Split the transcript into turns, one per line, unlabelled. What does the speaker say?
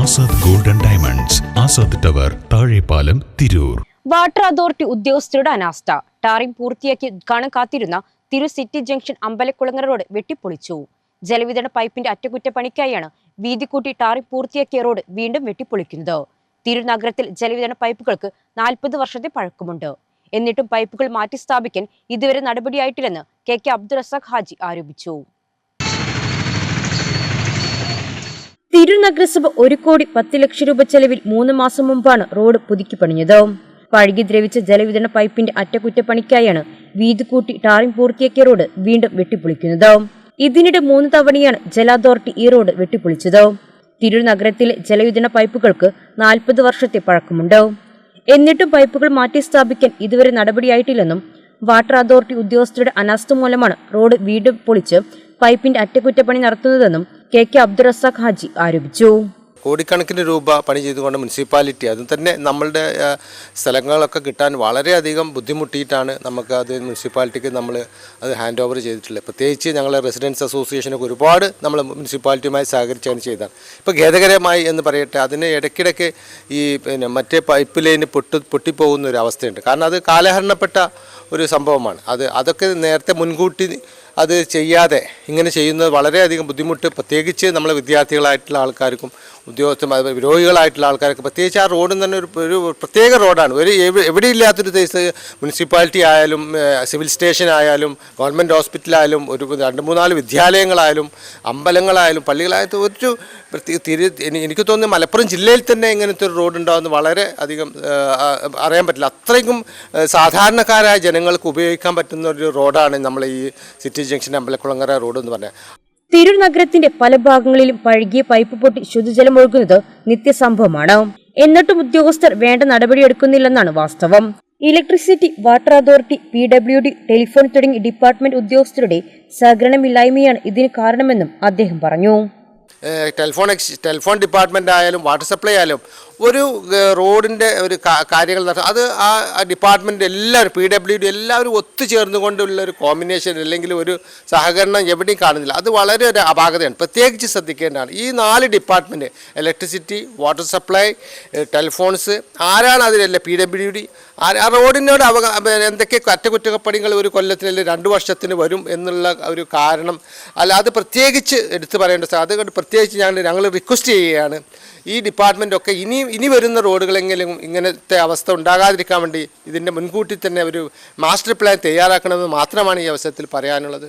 Azad golden diamonds Azad tower Thazhepalam Tirur.
Water authority ഉദ്യോഗസ്ഥരുടെ അനാസ്ഥ. Tarring പൂർത്തിയാക്കി കാണാൻ കാത്തിരുന്ന Tiru city junction Ambalakulangara road വെട്ടിപ്പൊളിച്ചു. ജലവിതരണ പൈപ്പിന്റെ അറ്റകുറ്റപ്പണിക്കായാണ് വീതിക്കൂട്ടി ടാറിംഗ് പൂർത്തിയാക്കിയ റോഡ് വീണ്ടും വെട്ടിപ്പൊളിക്കുന്നത്. തിരുനഗരത്തിൽ ജലവിതരണ പൈപ്പുകൾക്ക് നാൽപ്പത് വർഷത്തെ പഴക്കമുണ്ട്. എന്നിട്ടും പൈപ്പുകൾ മാറ്റി സ്ഥാപിക്കാൻ ഇതുവരെ നടപടിയായിട്ടില്ലെന്ന് കെ കെ അബ്ദുൾ റസാഖ് ഹാജി ആരോപിച്ചു. തിരുനഗരസഭ ഒരു കോടി പത്ത് ലക്ഷം രൂപ ചെലവിൽ മൂന്ന് മാസം മുമ്പാണ് റോഡ് പുതുക്കി പണിഞ്ഞത്. പഴുകി ദ്രവിച്ച ജലവിതരണ പൈപ്പിന്റെ അറ്റകുറ്റപ്പണിക്കായാണ് വീതി കൂട്ടി ടാറിംഗ് പൂർത്തിയാക്കിയ റോഡ് വീണ്ടും വെട്ടിപ്പൊളിക്കുന്നത്. ഇതിനിടെ മൂന്ന് തവണയാണ് ജല അതോറിറ്റി ഈ റോഡ് വെട്ടിപ്പൊളിച്ചത്. തിരൂർ നഗരത്തിലെ ജലവിതരണ പൈപ്പുകൾക്ക് നാൽപ്പത് വർഷത്തെ പഴക്കമുണ്ട്. എന്നിട്ടും പൈപ്പുകൾ മാറ്റി സ്ഥാപിക്കാൻ ഇതുവരെ നടപടിയായിട്ടില്ലെന്നും വാട്ടർ അതോറിറ്റി ഉദ്യോഗസ്ഥരുടെ അനാസ്ഥ മൂലമാണ് റോഡ് വീണ്ടും പൊളിച്ച് പൈപ്പിന്റെ അറ്റകുറ്റപ്പണി നടത്തുന്നതെന്നും കെ കെ അബ്ദുൾ റസാഖ് ഹാജി ആരോപിച്ചു.
കോടിക്കണക്കിന് രൂപ പണി ചെയ്തുകൊണ്ട് മുനിസിപ്പാലിറ്റി അതും തന്നെ നമ്മളുടെ സ്ഥലങ്ങളൊക്കെ കിട്ടാൻ വളരെയധികം ബുദ്ധിമുട്ടിയിട്ടാണ് നമുക്ക് അത് മുനിസിപ്പാലിറ്റിക്ക് നമ്മൾ അത് ഹാൻഡ് ഓവർ ചെയ്തിട്ടുള്ളത്. പ്രത്യേകിച്ച് ഞങ്ങളെ റെസിഡൻസ് അസോസിയേഷനൊക്കെ ഒരുപാട് നമ്മൾ മുനിസിപ്പാലിറ്റിയുമായി സഹകരിച്ചാണ് ചെയ്തത്. ഇപ്പോൾ ഖേദകരമായി എന്ന് പറയട്ടെ അതിന് ഇടയ്ക്കിടയ്ക്ക് ഈ പിന്നെ മറ്റേ പൈപ്പ് ലൈന് പൊട്ടി പൊട്ടിപ്പോകുന്ന ഒരു അവസ്ഥയുണ്ട്. കാരണം അത് കാലഹരണപ്പെട്ട ഒരു സംഭവമാണ്. അത് അതൊക്കെ നേരത്തെ മുൻകൂട്ടി അത് ചെയ്യാതെ ഇങ്ങനെ ചെയ്യുന്നത് വളരെയധികം ബുദ്ധിമുട്ട് പ്രത്യേകിച്ച് നമ്മളെ വിദ്യാർത്ഥികളായിട്ടുള്ള ആൾക്കാർക്കും ഉദ്യോഗസ്ഥ രോഗികളായിട്ടുള്ള ആൾക്കാർക്ക് പ്രത്യേകിച്ച് ആ റോഡും തന്നെ ഒരു ഒരു പ്രത്യേക റോഡാണ്. ഒരു എവിടെ എവിടെയില്ലാത്തൊരു കേസ് മുനിസിപ്പാലിറ്റി ആയാലും സിവിൽ സ്റ്റേഷൻ ആയാലും ഗവൺമെന്റ് ഹോസ്പിറ്റലായാലും ഒരു രണ്ട് മൂന്നാൽ വിദ്യാലയങ്ങളായാലും അമ്പലങ്ങളായാലും പള്ളികളായാലും ഒരു തിരി എനിക്ക് തോന്നുന്നു മലപ്പുറം ജില്ലയിൽ തന്നെ ഇങ്ങനത്തെ ഒരു റോഡ് ഉണ്ടാകുന്ന വളരെ അധികം അറിയാൻ പറ്റില്ല. അത്രയ്ക്കും സാധാരണക്കാരായ ജനങ്ങൾക്ക് ഉപയോഗിക്കാൻ പറ്റുന്ന ഒരു റോഡാണ് നമ്മൾ ഈ സിറ്റി ജംഗ്ഷൻ അമ്പലക്കുളങ്ങര റോഡ് എന്ന് പറഞ്ഞാൽ
തിരൂർ നഗരത്തിന്റെ പല ഭാഗങ്ങളിലും പഴകിയ പൈപ്പ് പൊട്ടി ശുദ്ധജലം ഒഴുകുന്നത് നിത്യസംഭവമാണ് എന്നിട്ടും ഉദ്യോഗസ്ഥർ വേണ്ട നടപടിയെടുക്കുന്നില്ലെന്നാണ് വാസ്തവം. Electricity water authority P W D telephone തുടങ്ങി ഡിപ്പാർട്ട്മെന്റ് ഉദ്യോഗസ്ഥരുടെ സഹകരണമില്ലായ്മയാണ് ഇതിന് കാരണമെന്നും അദ്ദേഹം പറഞ്ഞു.
ടെലിഫോൺ ടെലിഫോൺ ഡിപ്പാർട്ട്മെന്റ് ആയാലും വാട്ടർ സപ്ലൈ ആയാലും ഒരു റോഡിന്റെ ഒരു കാര്യങ്ങൾ നടത്തും അത് ആ ഡിപ്പാർട്ട്മെന്റ് എല്ലാവരും പി ഡബ്ല്യു ഡി എല്ലാവരും ഒത്തുചേർന്നുകൊണ്ടുള്ള ഒരു കോമ്പിനേഷൻ അല്ലെങ്കിൽ ഒരു സഹകരണം എവിടെയും കാണുന്നില്ല. അത് വളരെ ഒരു അപാകതയാണ്. പ്രത്യേകിച്ച് ശ്രദ്ധിക്കേണ്ടതാണ്. ഈ നാല് department electricity water supply telephones ആരാണ് അതിലല്ല പി ഡബ്ല്യു ഡി? ആ റോഡിനോട് അവ എന്തൊക്കെ അറ്റകുറ്റപ്പണികൾ ഒരു കൊല്ലത്തിൽ രണ്ട് വർഷത്തിന് വരും എന്നുള്ള ഒരു കാരണം. അല്ല അത് പ്രത്യേകിച്ച് എടുത്തു പറയേണ്ട അതുകൊണ്ട് പ്രത്യേകിച്ച് ഞങ്ങൾ ഞങ്ങൾ റിക്വസ്റ്റ് ചെയ്യുകയാണ്. ഈ ഡിപ്പാർട്ട്മെന്റ് ഒക്കെ ഇനി ഇനി വരുന്ന റോഡുകളെങ്കിലും ഇങ്ങനത്തെ അവസ്ഥ ഉണ്ടാകാതിരിക്കാൻ വേണ്ടി ഇതിന്റെ മുൻകൂട്ടി തന്നെ ഒരു മാസ്റ്റർ പ്ലാൻ തയ്യാറാക്കണമെന്ന് മാത്രമാണ് ഈ അവസരത്തിൽ പറയാനുള്ളത്.